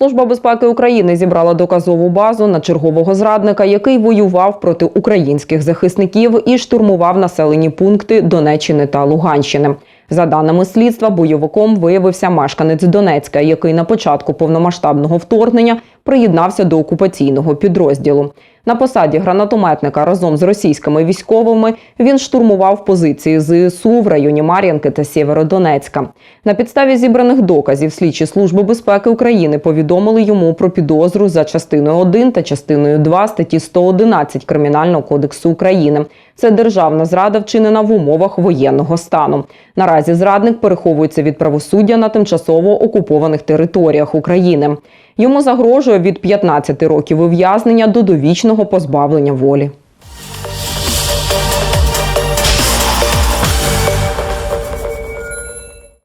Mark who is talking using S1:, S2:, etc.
S1: Служба безпеки України зібрала доказову базу на чергового зрадника, який воював проти українських захисників і штурмував населені пункти Донеччини та Луганщини. За даними слідства, бойовиком виявився мешканець Донецька, який на початку повномасштабного вторгнення приєднався до окупаційного підрозділу. На посаді гранатометника разом з російськими військовими він штурмував позиції ЗСУ в районі Мар'янки та Сєвєродонецька. На підставі зібраних доказів слідчі служби безпеки України повідомили йому про підозру за частиною 1 та частиною 2 статті 111 Кримінального кодексу України. Це державна зрада вчинена в умовах воєнного стану. Наразі зрадник переховується від правосуддя на тимчасово окупованих територіях України. Йому загрожує від 15 років ув'язнення до довічного позбавлення волі.